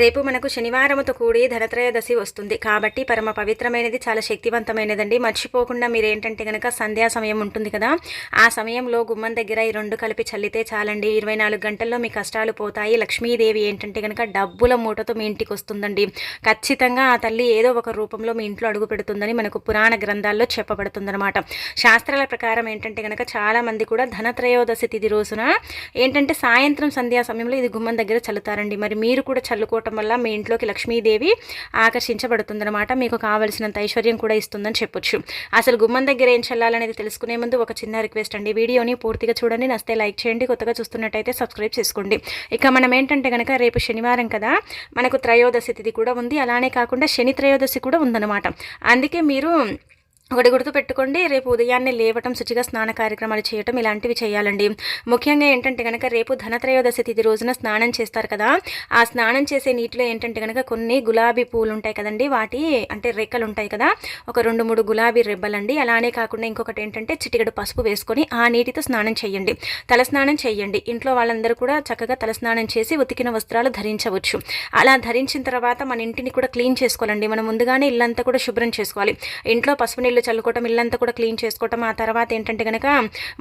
రేపు మనకు శనివారముతో కూడి ధనత్రయోదశి వస్తుంది. కాబట్టి పరమ పవిత్రమైనది చాలా శక్తివంతమైనదండి. మర్చిపోకుండా మీరు ఏంటంటే కనుక సంధ్యా సమయం ఉంటుంది కదా ఆ సమయంలో గుమ్మం దగ్గర ఈ రెండు కలిపి చల్లితే చాలండి. ఇరవై నాలుగు గంటల్లో మీ కష్టాలు పోతాయి. లక్ష్మీదేవి ఏంటంటే కనుక డబ్బుల మూటతో మీ ఇంటికి వస్తుందండి. ఖచ్చితంగా ఆ తల్లి ఏదో ఒక రూపంలో మీ ఇంట్లో అడుగు పెడుతుందని మనకు పురాణ గ్రంథాల్లో చెప్పబడుతుందన్నమాట. శాస్త్రాల ప్రకారం ఏంటంటే కనుక చాలామంది కూడా ధనత్రయోదశి తిథి రోజున ఏంటంటే సాయంత్రం సంధ్యా సమయంలో ఇది గుమ్మం దగ్గర చల్లుతారండి. మరి మీరు కూడా చల్లుకో చేసుకోవటం వల్ల మీ ఇంట్లోకి లక్ష్మీదేవి ఆకర్షించబడుతుందనమాట మీకు కావలసినంత ఐశ్వర్యం కూడా ఇస్తుందని చెప్పొచ్చు. అసలు గుమ్మం దగ్గర ఏం చల్లాలనేది తెలుసుకునే ముందు ఒక చిన్న రిక్వెస్ట్ అండి. వీడియోని పూర్తిగా చూడండి. నస్తే లైక్ చేయండి. కొత్తగా చూస్తున్నట్టయితే సబ్స్క్రైబ్ చేసుకోండి. ఇక మనం ఏంటంటే కనుక రేపు శనివారం కదా మనకు త్రయోదశి తిథి కూడా ఉంది. అలానే కాకుండా శని త్రయోదశి కూడా ఉందన్నమాట. అందుకే మీరు ఒకటి గుర్తు పెట్టుకోండి రేపు ఉదయాన్నే లేవటం శుచిగా స్నాన కార్యక్రమాలు చేయటం ఇలాంటివి చేయాలండి. ముఖ్యంగా ఏంటంటే కనుక రేపు ధనత్రయోదశి తిథి రోజున స్నానం చేస్తారు కదా ఆ స్నానం చేసే నీటిలో ఏంటంటే కనుక కొన్ని గులాబీ పూలు ఉంటాయి కదండి వాటి అంటే రెక్కలు ఉంటాయి కదా ఒక రెండు మూడు గులాబీ రెబ్బలండి. అలానే కాకుండా ఇంకొకటి ఏంటంటే చిటికెడు పసుపు వేసుకొని ఆ నీటితో స్నానం చేయండి. తలస్నానం చేయండి. ఇంట్లో వాళ్ళందరూ కూడా చక్కగా తలస్నానం చేసి ఉతికిన వస్త్రాలు ధరించవచ్చు. అలా ధరించిన తర్వాత మన ఇంటిని కూడా క్లీన్ చేసుకోవాలండి. మనం ముందుగానే ఇల్లంతా కూడా శుభ్రం చేసుకోవాలి. ఇంట్లో పసుపు నీళ్ళు చల్లుకోవటం ఇల్లంతా కూడా క్లీన్ చేసుకోవటం. ఆ తర్వాత ఏంటంటే కనుక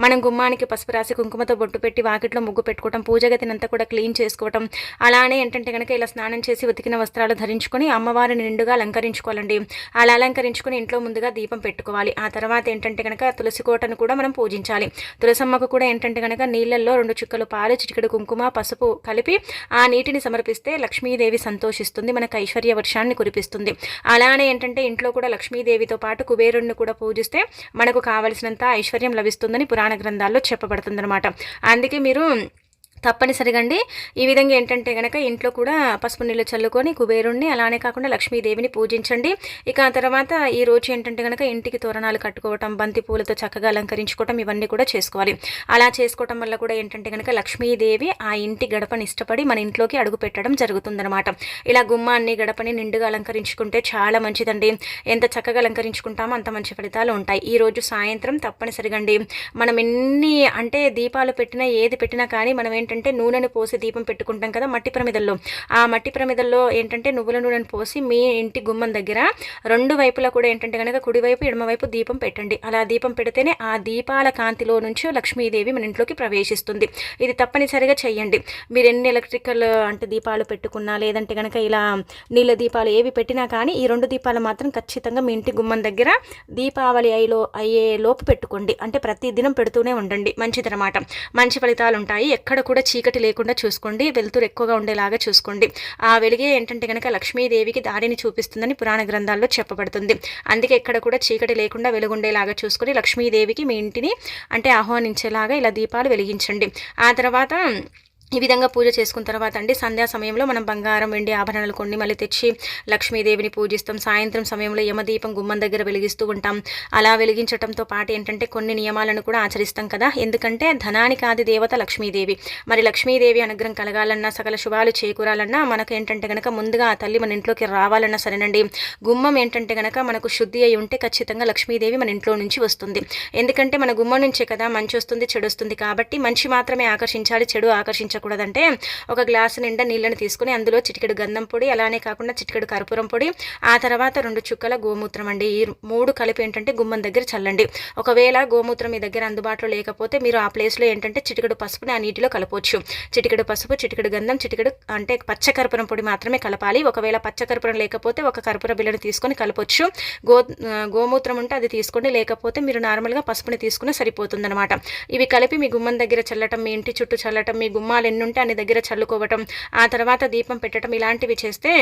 మనం గుమ్మానికి పసుపు రాసి కుంకుమతో బొట్టు పెట్టి వాకిట్లో ముగ్గు పెట్టుకోవటం పూజ గతినంతా కూడా క్లీన్ చేసుకోవటం. అలానే ఏంటంటే కనుక ఇలా స్నానం చేసి ఉతికిన వస్త్రాలు ధరించుకొని అమ్మవారిని నిండుగా అలంకరించుకోవాలండి. అలా అలంకరించుకొని ఇంట్లో ముందుగా దీపం పెట్టుకోవాలి. ఆ తర్వాత ఏంటంటే కనుక తులసి కోటను కూడా మనం పూజించాలి. తులసమ్మకు కూడా ఏంటంటే కనుక నీళ్ళల్లో రెండు చుక్కలు పాలు చిటికెడు కుంకుమ పసుపు కలిపి ఆ నీటిని సమర్పిస్తే లక్ష్మీదేవి సంతోషిస్తుంది మనకు ఐశ్వర్య వర్షాన్ని కురిపిస్తుంది. అలానే ఏంటంటే ఇంట్లో కూడా లక్ష్మీదేవితో పాటు కుబేరుణ్ణి కూడా పూజిస్తే మనకు కావలసినంత ఐశ్వర్యం లభిస్తుందని పురాణ గ్రంథాల్లో చెప్పబడుతుందన్నమాట. అందుకే మీరు తప్పనిసరిగా అండి. ఈ విధంగా ఏంటంటే కనుక ఇంట్లో కూడా పసుపు నీళ్ళు చల్లుకొని కుబేరుణ్ణి అలానే కాకుండా లక్ష్మీదేవిని పూజించండి. ఇక ఆ తర్వాత ఈ రోజు ఏంటంటే కనుక ఇంటికి తోరణాలు కట్టుకోవటం బంతి పూలతో చక్కగా అలంకరించుకోవటం ఇవన్నీ కూడా చేసుకోవాలి. అలా చేసుకోవటం వల్ల కూడా ఏంటంటే కనుక లక్ష్మీదేవి ఆ ఇంటి గడపని ఇష్టపడి మన ఇంట్లోకి అడుగు పెట్టడం జరుగుతుందనమాట ఇలా గుమ్మాన్ని గడపని నిండుగా అలంకరించుకుంటే చాలా మంచిదండి. ఎంత చక్కగా అలంకరించుకుంటామో అంత మంచి ఫలితాలు ఉంటాయి. ఈ రోజు సాయంత్రం తప్పనిసరిగా అండి. మనం ఎన్ని అంటే దీపాలు పెట్టినా ఏది పెట్టినా కానీ మనం ఏంటంటే ఏంటంటే నూనెను పోసి దీపం పెట్టుకుంటాం కదా మట్టి ప్రమిదల్లో. ఆ మట్టి ప్రమిదల్లో ఏంటంటే నువ్వుల నూనెను పోసి మీ ఇంటి గుమ్మం దగ్గర రెండు వైపులా కూడా ఏంటంటే కనుక కుడివైపు ఎడమవైపు దీపం పెట్టండి. అలా దీపం పెడితేనే ఆ దీపాల కాంతిలో నుంచి లక్ష్మీదేవి మన ఇంట్లోకి ప్రవేశిస్తుంది. ఇది తప్పనిసరిగా చేయండి మీరు ఎన్ని ఎలక్ట్రికల్ అంటే దీపాలు పెట్టుకున్నా లేదంటే కనుక ఇలా నీళ్ళ దీపాలు ఏవి పెట్టినా కానీ ఈ రెండు దీపాలు మాత్రం ఖచ్చితంగా మీ ఇంటి గుమ్మం దగ్గర దీపావళి అయ్యలో అయ్యే లోపు పెట్టుకోండి. అంటే ప్రతి దినం పెడుతూనే ఉండండి. మంచిదనమాట మంచి ఫలితాలు ఉంటాయి ఎక్కడ కూడా చీకటి లేకుండా చూసుకోండి వెలుతురు ఎక్కువగా ఉండేలాగా చూసుకోండి. ఆ వెలుగే ఏంటంటే కనుక లక్ష్మీదేవికి దారిని చూపిస్తుందని పురాణ గ్రంథాల్లో చెప్పబడుతుంది. అందుకే ఇక్కడ కూడా చీకటి లేకుండా వెలుగుండేలాగా చూసుకొని లక్ష్మీదేవికి మీ ఇంటిని అంటే ఆహ్వానించేలాగా ఇలా దీపాలు వెలిగించండి. ఆ తర్వాత ఈ విధంగా పూజ చేసుకున్న తర్వాత అండి సంధ్యా సమయంలో మనం బంగారం వెండి ఆభరణాలు కొన్ని మళ్ళీ తెచ్చి లక్ష్మీదేవిని పూజిస్తాం. సాయంత్రం సమయంలో యమదీపం గుమ్మం దగ్గర వెలిగిస్తూ ఉంటాం. అలా వెలిగించడంతో పాటు ఏంటంటే కొన్ని నియమాలను కూడా ఆచరిస్తాం కదా. ఎందుకంటే ధనానికి ఆది దేవత లక్ష్మీదేవి. మరి లక్ష్మీదేవి అనుగ్రహం కలగాలన్నా సకల శుభాలు చేకూరాలన్నా మనకు ఏంటంటే కనుక ముందుగా ఆ తల్లి మన ఇంట్లోకి రావాలన్నా సరేనండి. గుమ్మం ఏంటంటే కనుక మనకు శుద్ధి అయి ఉంటే ఖచ్చితంగా లక్ష్మీదేవి మన ఇంట్లో నుంచి వస్తుంది. ఎందుకంటే మన గుమ్మం నుంచే కదా మంచి వస్తుంది చెడు వస్తుంది కాబట్టి మంచి మాత్రమే ఆకర్షించాలి చెడు ఆకర్షించ చేయకూడదంటే ఒక గ్లాసు నిండా నీళ్ళని తీసుకుని అందులో చిటికెడు గంధం పొడి అలానే కాకుండా చిటికెడు కర్పూరం పొడి ఆ తర్వాత రెండు చుక్కల గోమూత్రం అండి. ఈ మూడు కలిపి ఏంటంటే గుమ్మం దగ్గర చల్లండి. ఒకవేళ గోమూత్రం మీ దగ్గర అందుబాటులో లేకపోతే మీరు ఆ ప్లేస్లో ఏంటంటే చిటికెడు పసుపుని ఆ నీటిలో కలపవచ్చు చిటికెడు పసుపు చిటికెడు గంధం చిటికెడు అంటే పచ్చ కర్పూరం పొడి మాత్రమే కలపాలి. ఒకవేళ పచ్చ కర్పూరం లేకపోతే ఒక కర్పూర బిల్లని తీసుకొని కలపొచ్చు. గో గోమూత్రం ఉంటే అది తీసుకోండి. లేకపోతే మీరు నార్మల్గా పసుపుని తీసుకుని సరిపోతుందనమాట ఇవి కలిపి మీ గుమ్మం దగ్గర చల్లటం మీ ఇంటి చుట్టూ చల్లటం మీ గుమ్మాలు ఎన్నుంటే అన్ని దగ్గర చల్లుకోవటం ఆ తర్వాత దీపం పెట్టడం ఇలాంటివి చేస్తే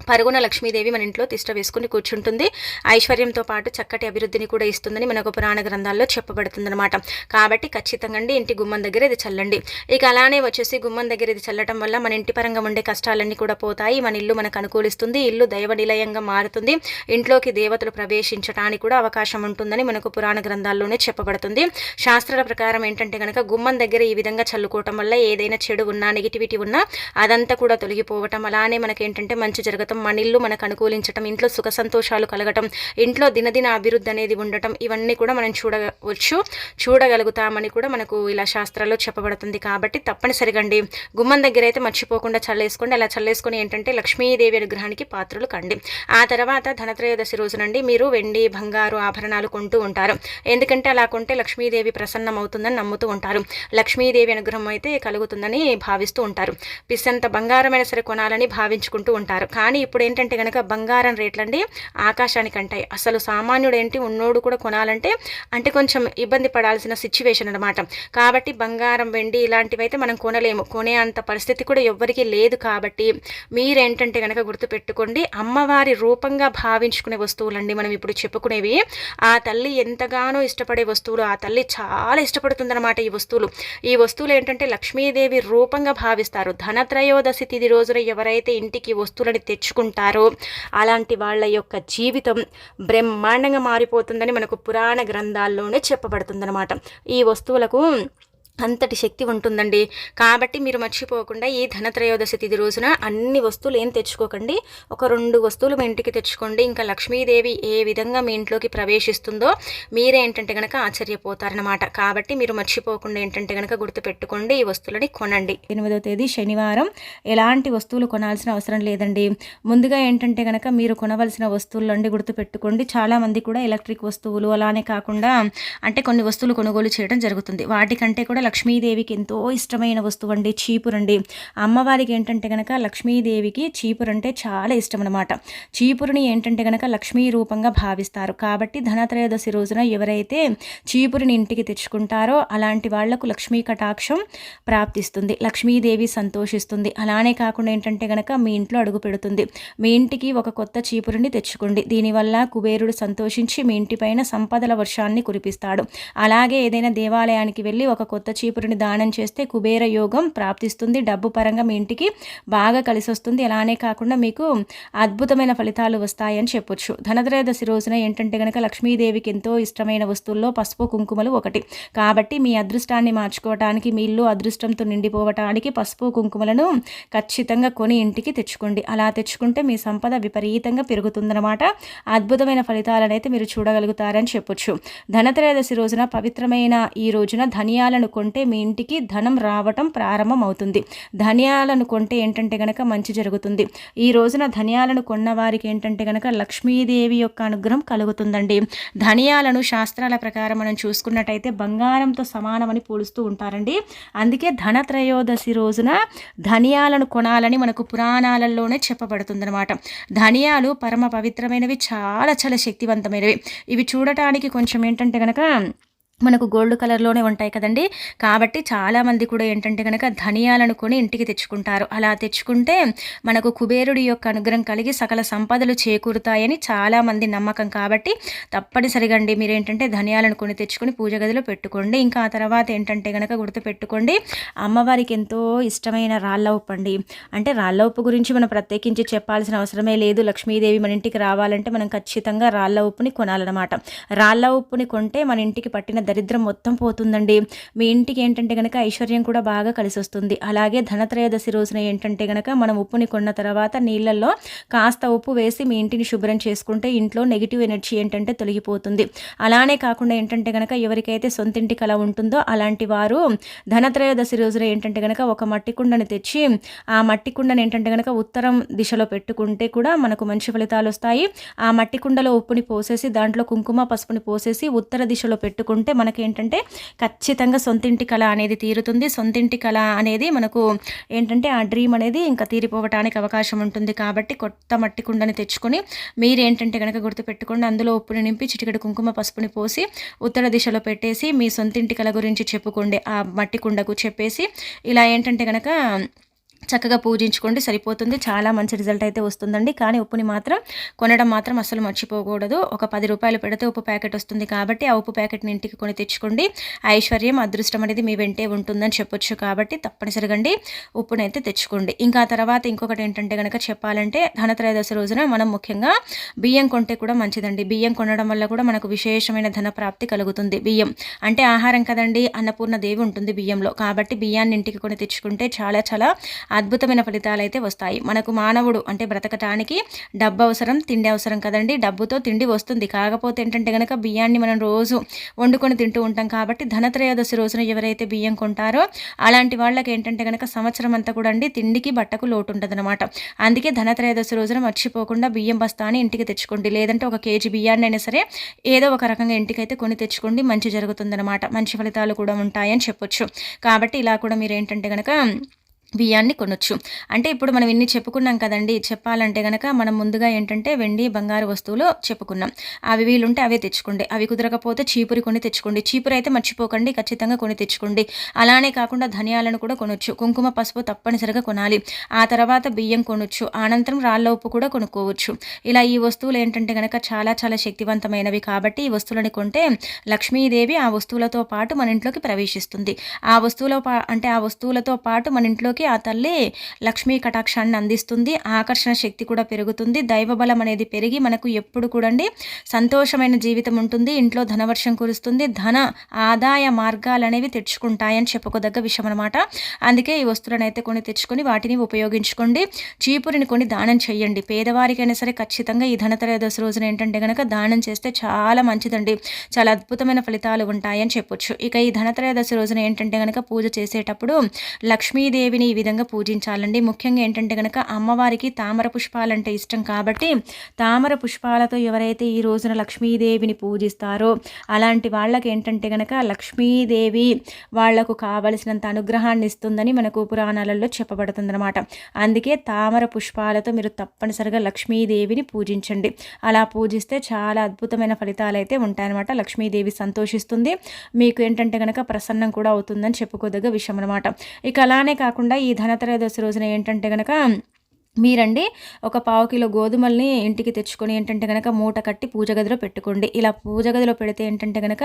పరుగున లక్ష్మీదేవి మన ఇంట్లో తిష్ట వేసుకుని కూర్చుంటుంది. ఐశ్వర్యంతో పాటు చక్కటి అభివృద్ధిని కూడా ఇస్తుందని మనకు పురాణ గ్రంథాల్లో చెప్పబడుతుందన్నమాట. కాబట్టి ఖచ్చితంగా అండి ఇంటి గుమ్మం దగ్గర ఇది చల్లండి. ఇక అలానే వచ్చేసి గుమ్మం దగ్గర ఇది చల్లటం వల్ల మన ఇంటి పరంగా ఉండే కష్టాలన్నీ కూడా పోతాయి. మన ఇల్లు మనకు అనుకూలిస్తుంది. ఇల్లు దైవ నిలయంగా మారుతుంది. ఇంట్లోకి దేవతలు ప్రవేశించడానికి కూడా అవకాశం ఉంటుందని మనకు పురాణ గ్రంథాల్లోనే చెప్పబడుతుంది. శాస్త్రాల ప్రకారం ఏంటంటే కనుక గుమ్మం దగ్గర ఈ విధంగా చల్లుకోవటం వల్ల ఏదైనా చెడు ఉన్నా నెగిటివిటీ ఉన్నా అదంతా కూడా తొలగిపోవటం అలానే మనకి ఏంటంటే మంచి జరుగుతుంది కలగటం మన ఇల్లు మనకు అనుకూలించటం ఇంట్లో సుఖ సంతోషాలు కలగటం ఇంట్లో దినదిన అభివృద్ధి అనేది ఉండటం ఇవన్నీ కూడా మనం చూడవచ్చు చూడగలుగుతామని కూడా మనకు ఇలా శాస్త్రాల్లో చెప్పబడుతుంది. కాబట్టి తప్పనిసరిగా అండి గుమ్మం దగ్గర అయితే మర్చిపోకుండా చల్లేసుకోండి. అలా చల్లేసుకొని ఏంటంటే లక్ష్మీదేవి అనుగ్రహానికి పాత్రలు కండి. ఆ తర్వాత ధనత్రయోదశి రోజునండి మీరు వెండి బంగారు ఆభరణాలు కొంటూ ఉంటారు. ఎందుకంటే అలా కొంటే లక్ష్మీదేవి ప్రసన్నం అవుతుందని నమ్ముతూ ఉంటారు. లక్ష్మీదేవి అనుగ్రహం అయితే కలుగుతుందని భావిస్తూ ఉంటారు. పిస్సంత బంగారమైన సరే కొనాలని భావించుకుంటూ ఉంటారు. కానీ ఇప్పుడు ఏంటంటే కనుక బంగారం రేట్లండి ఆకాశానికి అంటాయి అసలు సామాన్యుడు ఏంటి ఉన్నోడు కూడా కొనాలంటే అంటే కొంచెం ఇబ్బంది పడాల్సిన సిచ్యువేషన్ అనమాట కాబట్టి బంగారం వెండి ఇలాంటివి అయితే మనం కొనలేము. కొనే అంత పరిస్థితి కూడా ఎవ్వరికీ లేదు కాబట్టి మీరేంటంటే కనుక గుర్తుపెట్టుకోండి అమ్మవారి రూపంగా భావించుకునే వస్తువులండి మనం ఇప్పుడు చెప్పుకునేవి. ఆ తల్లి ఎంతగానో ఇష్టపడే వస్తువులు ఆ తల్లి చాలా ఇష్టపడుతుందన్నమాట ఈ వస్తువులు. ఈ వస్తువులు ఏంటంటే లక్ష్మీదేవి రూపంగా భావిస్తారు. ధనత్రయోదశి తిది రోజున ఎవరైతే ఇంటికి వస్తువులని తెచ్చుకుంటారో అలాంటి వాళ్ళ యొక్క జీవితం బ్రహ్మాండంగా మారిపోతుందని మనకు పురాణ గ్రంథాల్లోనే చెప్పబడుతుందన్నమాట. ఈ వస్తువులకు అంతటి శక్తి ఉంటుందండి. కాబట్టి మీరు మర్చిపోకుండా ఈ ధనత్రయోదశి తిథి రోజున అన్ని వస్తువులు ఏం తెచ్చుకోకండి. ఒక రెండు వస్తువులు మీ ఇంటికి తెచ్చుకోండి. ఇంకా లక్ష్మీదేవి ఏ విధంగా మీ ఇంట్లోకి ప్రవేశిస్తుందో మీరే ఏంటంటే కనుక ఆశ్చర్యపోతారనమాట కాబట్టి మీరు మర్చిపోకుండా ఏంటంటే కనుక గుర్తుపెట్టుకోండి ఈ వస్తువులని కొనండి. ఎనిమిదవ తేదీ శనివారం. ఎలాంటి వస్తువులు కొనాల్సిన అవసరం లేదండి. ముందుగా ఏంటంటే కనుక మీరు కొనవలసిన వస్తువులు అండి గుర్తుపెట్టుకోండి. చాలామంది కూడా ఎలక్ట్రిక్ వస్తువులు అలానే కాకుండా అంటే కొన్ని వస్తువులు కొనుగోలు చేయడం జరుగుతుంది. వాటికంటే కూడా లక్ష్మీదేవికి ఎంతో ఇష్టమైన వస్తువు అండి చీపురండి అమ్మవారికి ఏంటంటే కనుక లక్ష్మీదేవికి చీపురు అంటే చాలా ఇష్టం అనమాట చీపురుని ఏంటంటే కనుక లక్ష్మీ రూపంగా భావిస్తారు. కాబట్టి ధనత్రయోదశి రోజున ఎవరైతే చీపురుని ఇంటికి తెచ్చుకుంటారో అలాంటి వాళ్ళకు లక్ష్మీ కటాక్షం ప్రాప్తిస్తుంది. లక్ష్మీదేవి సంతోషిస్తుంది. అలానే కాకుండా ఏంటంటే కనుక మీ ఇంట్లో అడుగు పెడుతుంది. మీ ఇంటికి ఒక కొత్త చీపురుని తెచ్చుకోండి. దీనివల్ల కుబేరుడు సంతోషించి మీ ఇంటిపైన సంపదల వర్షాన్ని కురిపిస్తాడు. అలాగే ఏదైనా దేవాలయానికి వెళ్ళి ఒక కొత్త చీపురుని దానం చేస్తే కుబేర యోగం ప్రాప్తిస్తుంది. డబ్బు పరంగా మీ ఇంటికి బాగా కలిసి వస్తుంది అలానే కాకుండా మీకు అద్భుతమైన ఫలితాలు వస్తాయని చెప్పొచ్చు. ధనత్రయోదశి రోజున ఏంటంటే కనుక లక్ష్మీదేవికి ఎంతో ఇష్టమైన వస్తువుల్లో పసుపు కుంకుమలు ఒకటి. కాబట్టి మీ అదృష్టాన్ని మార్చుకోవటానికి మీ ఇల్లు అదృష్టంతో నిండిపోవటానికి పసుపు కుంకుమలను ఖచ్చితంగా కొని ఇంటికి తెచ్చుకోండి. అలా తెచ్చుకుంటే మీ సంపద విపరీతంగా పెరుగుతుందన్నమాట. అద్భుతమైన ఫలితాలను అయితే మీరు చూడగలుగుతారని చెప్పొచ్చు. ధనత్రయోదశి రోజున పవిత్రమైన ఈ రోజున ధనియాలను కొంటే మీ ఇంటికి ధనం రావటం ప్రారంభం అవుతుంది ధనియాలను కొంటే ఏంటంటే గనక మంచి జరుగుతుంది. ఈ రోజున ధనియాలను కొన్న వారికి ఏంటంటే గనక లక్ష్మీదేవి యొక్క అనుగ్రహం కలుగుతుందండి. ధనియాలను శాస్త్రాల ప్రకారం మనం చూసుకున్నట్టయితే బంగారంతో సమానమని పోలుస్తూ ఉంటారండి. అందుకే ధనత్రయోదశి రోజున ధనియాలను కొనాలని మనకు పురాణాలలోనే చెప్పబడుతుందన్నమాట. ధనియాలు పరమ పవిత్రమైనవి చాలా చాలా శక్తివంతమైనవి ఇవి చూడటానికి కొంచెం ఏంటంటే కనుక మనకు గోల్డ్ కలర్లోనే ఉంటాయి కదండి. కాబట్టి చాలామంది కూడా ఏంటంటే కనుక ధనియాలను కొని ఇంటికి తెచ్చుకుంటారు. అలా తెచ్చుకుంటే మనకు కుబేరుడి యొక్క అనుగ్రహం కలిగి సకల సంపదలు చేకూరుతాయని చాలామంది నమ్మకం. కాబట్టి తప్పనిసరిగా అండి మీరు ఏంటంటే ధనియాలను కొని తెచ్చుకొని పూజ గదిలో పెట్టుకోండి. ఇంకా ఆ తర్వాత ఏంటంటే కనుక గుర్తు పెట్టుకోండి అమ్మవారికి ఎంతో ఇష్టమైన రాళ్ళ ఉప్పు అండి. అంటే రాళ్ళ ఉప్పు గురించి మనం ప్రత్యేకించి చెప్పాల్సిన అవసరమే లేదు. లక్ష్మీదేవి మన ఇంటికి రావాలంటే మనం ఖచ్చితంగా రాళ్ళ ఉప్పుని కొనాలన్నమాట. రాళ్ళ ఉప్పుని కొంటే మన ఇంటికి పట్టిన దరిద్రం మొత్తం పోతుందండి. మీ ఇంటికి ఏంటంటే కనుక ఐశ్వర్యం కూడా బాగా కలిసి వస్తుంది అలాగే ధనత్రయోదశి రోజున ఏంటంటే కనుక మనం ఉప్పుని కొన్న తర్వాత నీళ్ళల్లో కాస్త ఉప్పు వేసి మీ ఇంటిని శుభ్రం చేసుకుంటే ఇంట్లో నెగిటివ్ ఎనర్జీ ఏంటంటే తొలగిపోతుంది. అలానే కాకుండా ఏంటంటే కనుక ఎవరికైతే సొంతింటి కళ ఉంటుందో అలాంటి వారు ధనత్రయోదశి రోజున ఏంటంటే కనుక ఒక మట్టి కుండని తెచ్చి ఆ మట్టి కుండని ఏంటంటే కనుక ఉత్తరం దిశలో పెట్టుకుంటే కూడా మనకు మంచి ఫలితాలు వస్తాయి ఆ మట్టి కుండలో ఉప్పుని పోసేసి దాంట్లో కుంకుమ పసుపుని పోసేసి ఉత్తర దిశలో పెట్టుకుంటే మనకి ఏంటంటే ఖచ్చితంగా సొంతింటి కళ అనేది తీరుతుంది. సొంతింటి కళ అనేది మనకు ఏంటంటే ఆ డ్రీమ్ అనేది ఇంకా తీరిపోవటానికి అవకాశం ఉంటుంది. కాబట్టి కొత్త మట్టి కుండని తెచ్చుకొని మీరు ఏంటంటే కనుక గుర్తుపెట్టుకోండి. అందులో ఉప్పుని నింపి చిటికెడు కుంకుమ పసుపుని పోసి ఉత్తర దిశలో పెట్టేసి మీ సొంతింటి కళ గురించి చెప్పుకోండి. ఆ మట్టి కుండకు చెప్పేసి ఇలా ఏంటంటే కనుక చక్కగా పూజించుకోండి సరిపోతుంది. చాలా మంచి రిజల్ట్ అయితే వస్తుందండి. కానీ ఉప్పుని మాత్రం కొనడం మాత్రం అసలు మర్చిపోకూడదు. ఒక పది రూపాయలు పెడితే ఉప్పు ప్యాకెట్ వస్తుంది కాబట్టి ఆ ఉప్పు ప్యాకెట్ని ఇంటికి కొని తెచ్చుకోండి. ఐశ్వర్యం అదృష్టం అనేది మీ వెంటే ఉంటుందని చెప్పొచ్చు కాబట్టి తప్పనిసరిగా ఉప్పునైతే తెచ్చుకోండి. ఇంకా తర్వాత ఇంకొకటి ఏంటంటే కనుక చెప్పాలంటే ధనత్రయోదశి రోజున మనం ముఖ్యంగా బియ్యం కొంటే కూడా మంచిదండి. బియ్యం కొనడం వల్ల కూడా మనకు విశేషమైన ధన ప్రాప్తి కలుగుతుంది. బియ్యం అంటే ఆహారం కదండి. అన్నపూర్ణ దేవి ఉంటుంది బియ్యంలో. కాబట్టి బియ్యాన్ని ఇంటికి కొని తెచ్చుకుంటే చాలా చాలా అద్భుతమైన ఫలితాలు అయితే వస్తాయి. మనకు మానవుడు అంటే బ్రతకటానికి డబ్బు అవసరం తిండి అవసరం కదండి. డబ్బుతో తిండి వస్తుంది. కాకపోతే ఏంటంటే కనుక బియ్యాన్ని మనం రోజు వండుకొని తింటూ ఉంటాం కాబట్టి ధనత్రయోదశి రోజున ఎవరైతే బియ్యం కొంటారో అలాంటి వాళ్ళకి ఏంటంటే కనుక సంవత్సరం అంతా కూడా అండి తిండికి బట్టకు లోటు ఉంటుంది అనమాట అందుకే ధనత్రయోదశి రోజున మర్చిపోకుండా బియ్యం బస్తాని ఇంటికి తెచ్చుకోండి. లేదంటే ఒక కేజీ బియ్యాన్ని అయినా సరే ఏదో ఒక రకంగా ఇంటికైతే కొని తెచ్చుకోండి. మంచి జరుగుతుందన్నమాట. మంచి ఫలితాలు కూడా ఉంటాయని చెప్పొచ్చు. కాబట్టి ఇలా కూడా మీరు ఏంటంటే కనుక బియ్యాన్ని కొనొచ్చు. అంటే ఇప్పుడు మనం ఇన్ని చెప్పుకున్నాం కదండి చెప్పాలంటే కనుక మనం ముందుగా ఏంటంటే వెండి బంగారు వస్తువులు చెప్పుకున్నాం. అవి వీలుంటే అవే తెచ్చుకోండి. అవి కుదరకపోతే చీపురి కొని తెచ్చుకోండి. చీపురి అయితే మర్చిపోకండి ఖచ్చితంగా కొని తెచ్చుకోండి. అలానే కాకుండా ధనియాలను కూడా కొనొచ్చు. కుంకుమ పసుపు తప్పనిసరిగా కొనాలి. ఆ తర్వాత బియ్యం కొనొచ్చు. అనంతరం రాళ్ళ ఉప్పు కూడా కొనుక్కోవచ్చు. ఇలా ఈ వస్తువులు ఏంటంటే కనుక చాలా చాలా శక్తివంతమైనవి కాబట్టి ఈ వస్తువులని కొంటే లక్ష్మీదేవి ఆ వస్తువులతో పాటు మన ఇంట్లోకి ప్రవేశిస్తుంది. ఆ వస్తువుల అంటే ఆ వస్తువులతో పాటు మన ఇంట్లోకి ఆ తల్లి లక్ష్మీ కటాక్షాన్ని అందిస్తుంది. ఆకర్షణ శక్తి కూడా పెరుగుతుంది. దైవబలం అనేది పెరిగి మనకు ఎప్పుడు కూడండి సంతోషమైన జీవితం ఉంటుంది. ఇంట్లో ధనవర్షం కురుస్తుంది. ధన ఆదాయ మార్గాలు అనేవి తెచ్చుకుంటాయని చెప్పుకోదగ్గ విషయం అనమాట అందుకే ఈ వస్తువులను అయితే కొన్ని తెచ్చుకొని వాటిని ఉపయోగించుకోండి. చీపురిని కొన్ని దానం చేయండి పేదవారికైనా సరే ఖచ్చితంగా ఈ ధనత్రయోదశి రోజున ఏంటంటే కనుక దానం చేస్తే చాలా మంచిదండి. చాలా అద్భుతమైన ఫలితాలు ఉంటాయని చెప్పొచ్చు. ఇక ఈ ధనత్రయోదశి రోజున ఏంటంటే కనుక పూజ చేసేటప్పుడు లక్ష్మీదేవిని ఈ విధంగా పూజించాలండి. ముఖ్యంగా ఏంటంటే కనుక అమ్మవారికి తామర పుష్పాలంటే ఇష్టం కాబట్టి తామర పుష్పాలతో ఎవరైతే ఈ రోజున లక్ష్మీదేవిని పూజిస్తారో అలాంటి వాళ్ళకి ఏంటంటే కనుక లక్ష్మీదేవి వాళ్ళకు కావలసినంత అనుగ్రహాన్ని ఇస్తుందని మనకు పురాణాలలో చెప్పబడుతుందన్నమాట. అందుకే తామర పుష్పాలతో మీరు తప్పనిసరిగా లక్ష్మీదేవిని పూజించండి. అలా పూజిస్తే చాలా అద్భుతమైన ఫలితాలు అయితే ఉంటాయన్నమాట. లక్ష్మీదేవి సంతోషిస్తుంది. మీకు ఏంటంటే కనుక ప్రసన్నం కూడా అవుతుందని చెప్పుకోదగ్గ విషయం అనమాట ఇక అలానే కాకుండా ఈ ధనత్రయోదశి రోజున ఏంటంటే కనుక మీరండి ఒక పావు కిలో గోధుమల్ని ఇంటికి తెచ్చుకొని ఏంటంటే కనుక మూట కట్టి పూజ గదిలో పెట్టుకోండి. ఇలా పూజ గదిలో పెడితే ఏంటంటే కనుక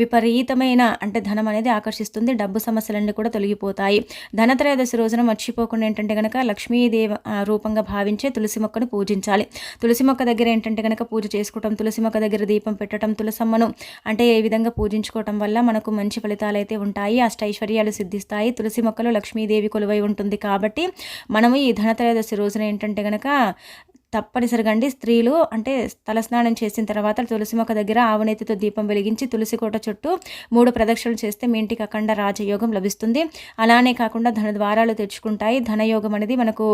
విపరీతమైన అంటే ధనం అనేది ఆకర్షిస్తుంది డబ్బు సమస్యలన్నీ కూడా తొలగిపోతాయి. ధనత్రయోదశి రోజున మర్చిపోకుండా ఏంటంటే కనుక లక్ష్మీదేవ రూపంగా భావించే తులసి మొక్కను పూజించాలి. తులసి మొక్క దగ్గర ఏంటంటే కనుక పూజ చేసుకోవటం తులసి మొక్క దగ్గర దీపం పెట్టడం తులసమ్మను అంటే ఏ విధంగా పూజించుకోవటం వల్ల మనకు మంచి ఫలితాలు అయితే ఉంటాయి అష్టైశ్వర్యాలు సిద్ధిస్తాయి. తులసి మొక్కలు లక్ష్మీదేవి కొలువై ఉంటుంది కాబట్టి మనము ఈ ధనత్రయోదశి రోజు రోజున ఏంటంటే కనుక తప్పనిసరిగా అండి. స్త్రీలు అంటే తలస్నానం చేసిన తర్వాత తులసి మొక్క దగ్గర ఆవునేతితో దీపం వెలిగించి తులసి కోట చుట్టూ మూడు ప్రదక్షిణలు చేస్తే మీ ఇంటికి అఖండ రాజయోగం లభిస్తుంది. అలానే కాకుండా ధన ద్వారాలు తెచ్చుకుంటాయి. ధనయోగం అనేది మనకు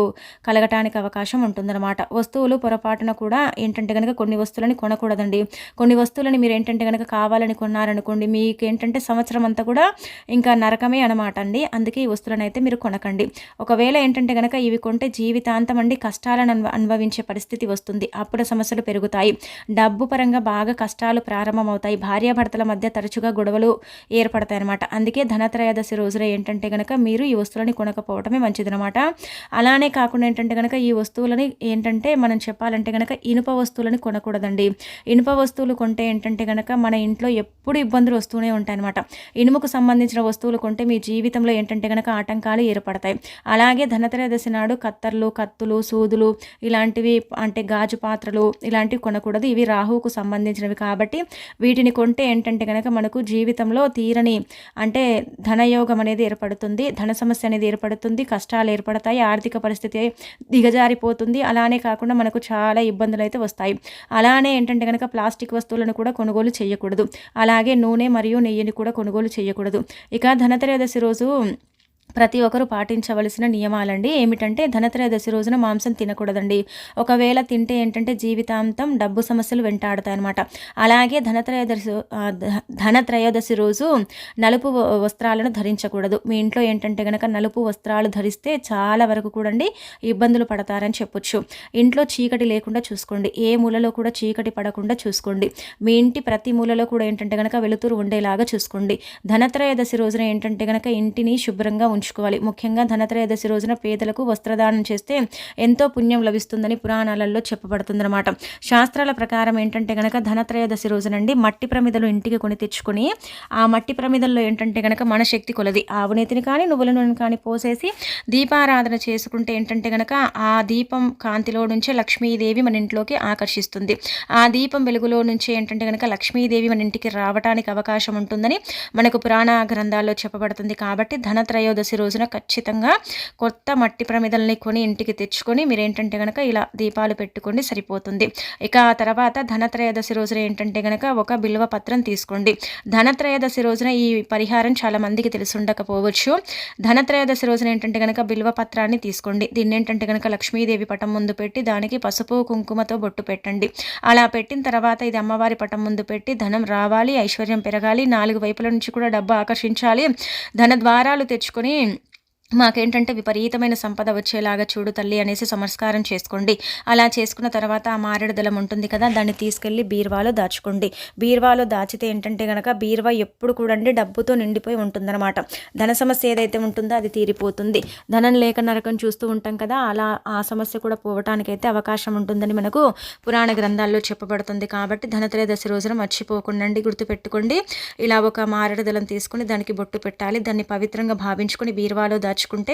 కలగటానికి అవకాశం ఉంటుందన్నమాట. వస్తువులు పొరపాటున కూడా ఏంటంటే కనుక కొన్ని వస్తువులని కొనకూడదండి. కొన్ని వస్తువులని మీరు ఏంటంటే కనుక కావాలని కొన్నారనుకోండి మీకు ఏంటంటే సంవత్సరం అంతా కూడా ఇంకా నరకమే అనమాట అండి. అందుకే ఈ వస్తువులను అయితే మీరు కొనకండి. ఒకవేళ ఏంటంటే కనుక ఇవి కొంటే జీవితాంతం అండి కష్టాలను అనుభవించే పరిస్థితి వస్తుంది. అప్పుడు సమస్యలు పెరుగుతాయి. డబ్బు పరంగా బాగా కష్టాలు ప్రారంభమవుతాయి. భార్యాభర్తల మధ్య తరచుగా గొడవలు ఏర్పడతాయి అనమాట అందుకే ధనత్రయోదశి రోజున ఏంటంటే కనుక మీరు ఈ వస్తువులని కొనకపోవటమే మంచిదనమాట అలానే కాకుండా ఏంటంటే కనుక ఈ వస్తువులని ఏంటంటే మనం చెప్పాలంటే కనుక ఇనుప వస్తువులని కొనకూడదండి. ఇనుప వస్తువులు కొంటే ఏంటంటే కనుక మన ఇంట్లో ఎప్పుడు ఇబ్బందులు వస్తూనే ఉంటాయి అనమాట ఇనుముకు సంబంధించిన వస్తువులు కొంటే మీ జీవితంలో ఏంటంటే కనుక ఆటంకాలు ఏర్పడతాయి. అలాగే ధనత్రయోదశి నాడు కత్తర్లు కత్తులు సూదులు ఇలాంటివి అంటే గాజు పాత్రలు ఇలాంటివి కొనకూడదు. ఇవి రాహువుకు సంబంధించినవి కాబట్టి వీటిని కొంటే ఏంటంటే కనుక మనకు జీవితంలో తీరని అంటే ధనయోగం అనేది ఏర్పడుతుంది ధన సమస్య అనేది ఏర్పడుతుంది కష్టాలు ఏర్పడతాయి ఆర్థిక పరిస్థితి దిగజారిపోతుంది. అలానే కాకుండా మనకు చాలా ఇబ్బందులు అయితే వస్తాయి. అలానే ఏంటంటే కనుక ప్లాస్టిక్ వస్తువులను కూడా కొనుగోలు చేయకూడదు. అలాగే నూనె మరియు నెయ్యిని కూడా కొనుగోలు చేయకూడదు. ఇక ధనత్రయోదశి రోజు ప్రతి ఒక్కరూ పాటించవలసిన నియమాలండి. ఏమిటంటే ధనత్రయోదశి రోజున మాంసం తినకూడదండి. ఒకవేళ తింటే ఏంటంటే జీవితాంతం డబ్బు సమస్యలు వెంటాడతాయి అనమాట అలాగే ధనత్రయోదశి ధనత్రయోదశి రోజు నలుపు వస్త్రాలను ధరించకూడదు. మీ ఇంట్లో ఏంటంటే కనుక నలుపు వస్త్రాలు ధరిస్తే చాలా వరకు కూడండి ఇబ్బందులు పడతారని చెప్పొచ్చు. ఇంట్లో చీకటి లేకుండా చూసుకోండి. ఏ మూలలో కూడా చీకటి పడకుండా చూసుకోండి. మీ ఇంటి ప్రతి మూలలో కూడా ఏంటంటే కనుక వెలుతురు ఉండేలాగా చూసుకోండి. ధనత్రయోదశి రోజున ఏంటంటే కనుక ఇంటిని శుభ్రంగా ఉంచు ఉంచుకోవాలి ముఖ్యంగా ధనత్రయోదశి రోజున పేదలకు వస్త్రదానం చేస్తే ఎంతో పుణ్యం లభిస్తుందని పురాణాలలో చెప్పబడుతుందన్నమాట. శాస్త్రాల ప్రకారం ఏంటంటే కనుక ధనత్రయోదశి రోజునండి మట్టి ప్రమిదలు ఇంటికి కొని తెచ్చుకొని ఆ మట్టి ప్రమిదల్లో ఏంటంటే కనుక మన శక్తి కొలది. ఆవునేతిని కానీ నువ్వుల నూనె కానీ పోసేసి దీపారాధన చేసుకుంటే ఏంటంటే కనుక ఆ దీపం కాంతిలో నుంచే లక్ష్మీదేవి మన ఇంట్లోకి ఆకర్షిస్తుంది. ఆ దీపం వెలుగులో నుంచి ఏంటంటే కనుక లక్ష్మీదేవి మన ఇంటికి రావడానికి అవకాశం ఉంటుందని మనకు పురాణ గ్రంథాల్లో చెప్పబడుతుంది. కాబట్టి ధనత్రయోదశి ఏకాదశి రోజున ఖచ్చితంగా కొత్త మట్టి ప్రమిదల్ని కొని ఇంటికి తెచ్చుకొని మీరు ఏంటంటే కనుక ఇలా దీపాలు పెట్టుకోండి సరిపోతుంది. ఇక ఆ తర్వాత ధనత్రయోదశి రోజున ఏంటంటే కనుక ఒక బిల్వ పత్రం తీసుకోండి. ధనత్రయోదశి రోజున ఈ పరిహారం చాలా మందికి తెలిసి ఉండకపోవచ్చు. ధనత్రయోదశి రోజున ఏంటంటే కనుక బిల్వ పత్రాన్ని తీసుకోండి. దీన్ని ఏంటంటే కనుక లక్ష్మీదేవి పటం ముందు పెట్టి దానికి పసుపు కుంకుమతో బొట్టు పెట్టండి. అలా పెట్టిన తర్వాత ఇది అమ్మవారి పటం ముందు పెట్టి ధనం రావాలి ఐశ్వర్యం పెరగాలి నాలుగు వైపుల నుంచి కూడా డబ్బు ఆకర్షించాలి. ధన ద్వారాలు తెచ్చుకొని different మాకేంటంటే విపరీతమైన సంపద వచ్చేలాగా చూడు తల్లి అనేసి సంస్కారం చేసుకోండి. అలా చేసుకున్న తర్వాత ఆ మారేడు దళం ఉంటుంది కదా దాన్ని తీసుకెళ్ళి బీర్వాలో దాచుకోండి. బీర్వాలో దాచితే ఏంటంటే కనుక బీర్వా ఎప్పుడు కూడా డబ్బుతో నిండిపోయి ఉంటుందన్నమాట. ధన సమస్య ఏదైతే ఉంటుందో అది తీరిపోతుంది. ధనం లేక నరకం చూస్తూ ఉంటాం కదా అలా ఆ సమస్య కూడా పోవటానికైతే అవకాశం ఉంటుందని మనకు పురాణ గ్రంథాల్లో చెప్పబడుతుంది. కాబట్టి ధనత్రయోదశి రోజున మర్చిపోకుండా గుర్తుపెట్టుకోండి. ఇలా ఒక మారేడు దళం తీసుకుని దానికి బొట్టు పెట్టాలి. దాన్ని పవిత్రంగా భావించుకొని బీర్వాలో దాచి తెచ్చుకుంటే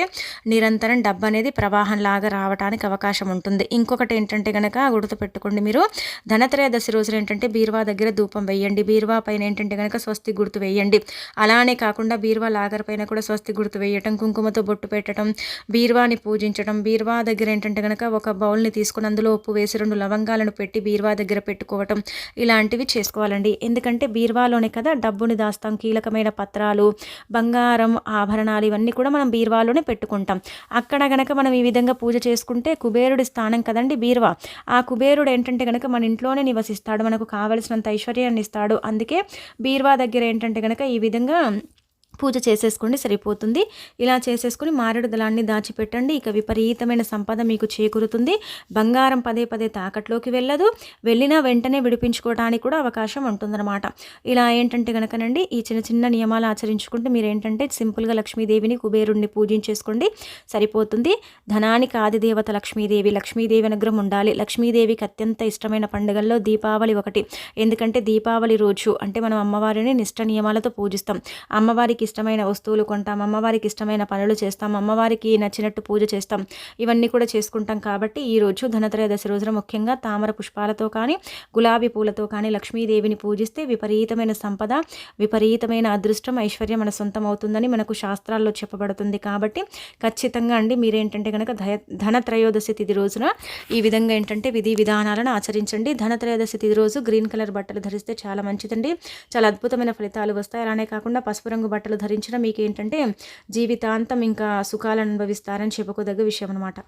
నిరంతరం డబ్బు అనేది ప్రవాహం లాగా రావడానికి అవకాశం ఉంటుంది. ఇంకొకటి ఏంటంటే కనుక గుర్తుపెట్టుకోండి మీరు. ధనత్రయోదశి రోజున ఏంటంటే బీరువా దగ్గర ధూపం వేయండి. బీరువా పైన ఏంటంటే కనుక స్వస్తి గుర్తు వేయండి. అలానే కాకుండా బీరువా లాగర్ పైన కూడా స్వస్తి గుర్తు వేయటం కుంకుమతో బొట్టు పెట్టడం బీరువాని పూజించడం బీరువా దగ్గర ఏంటంటే కనుక ఒక బౌల్ని తీసుకుని అందులో ఉప్పు వేసి రెండు లవంగాలను పెట్టి బీరువా దగ్గర పెట్టుకోవటం ఇలాంటివి చేసుకోవాలండి. ఎందుకంటే బీరువాలోనే కదా డబ్బుని దాస్తాం. కీలకమైన పత్రాలు బంగారం ఆభరణాలు ఇవన్నీ కూడా మనం బీరువా బీరువాలోనే పెట్టుకుంటాం. అక్కడ గనక మనం ఈ విధంగా పూజ చేసుకుంటే కుబేరుడి స్థానం కదండి బీరువా. ఆ కుబేరుడు ఏంటంటే గనక మన ఇంట్లోనే నివసిస్తాడు మనకు కావలసినంత ఐశ్వర్యాన్ని ఇస్తాడు. అందుకే బీరువా దగ్గర ఏంటంటే గనక ఈ విధంగా పూజ చేసేసుకోండి సరిపోతుంది. ఇలా చేసేసుకుని మారేడు దళాన్ని దాచిపెట్టండి. ఇక విపరీతమైన సంపద మీకు చేకూరుతుంది. బంగారం పదే పదే తాకట్లోకి వెళ్ళదు. వెళ్ళినా వెంటనే విడిపించుకోవడానికి కూడా అవకాశం ఉంటుందన్నమాట. ఇలా ఏంటంటే కనుకనండి ఈ చిన్న చిన్న నియమాలు ఆచరించుకుంటే మీరు ఏంటంటే సింపుల్గా లక్ష్మీదేవిని కుబేరుణ్ణి పూజించేసుకోండి. సరిపోతుంది. ధనానికి ఆదిదేవత లక్ష్మీదేవి. లక్ష్మీదేవి అనుగ్రహం ఉండాలి. లక్ష్మీదేవికి అత్యంత ఇష్టమైన పండుగల్లో దీపావళి ఒకటి. ఎందుకంటే దీపావళి రోజు అంటే మనం అమ్మవారిని నిష్ట నియమాలతో పూజిస్తాం. అమ్మవారికి ఇష్టమైన వస్తువులు కొంటాం అమ్మవారికి ఇష్టమైన పనులు చేస్తాం అమ్మవారికి నచ్చినట్టు పూజ చేస్తాం. ఇవన్నీ కూడా చేసుకుంటాం కాబట్టి ఈరోజు ధనత్రయోదశి రోజున ముఖ్యంగా తామర పుష్పాలతో కానీ గులాబీ పూలతో కానీ లక్ష్మీదేవిని పూజిస్తే విపరీతమైన సంపద విపరీతమైన అదృష్టం ఐశ్వర్యం మన సొంతం అవుతుందని మనకు శాస్త్రాల్లో చెప్పబడుతుంది కాబట్టి ఖచ్చితంగా అండి మీరేంటంటే కనుక ధయ ధనత్రయోదశి తిథి రోజున ఈ విధంగా ఏంటంటే విధి విధానాలను ఆచరించండి. ధనత్రయోదశి తిథి రోజు గ్రీన్ కలర్ బట్టలు ధరిస్తే చాలా మంచిదండి. చాలా అద్భుతమైన ఫలితాలు వస్తాయి. అలానే కాకుండా పసుపు రంగు బట్టలు ధరించడం మీకు ఏంటంటే జీవితాంతం ఇంకా సుఖాలను అనుభవిస్తారని చెప్పుకోదగ్గ విషయం అనమాట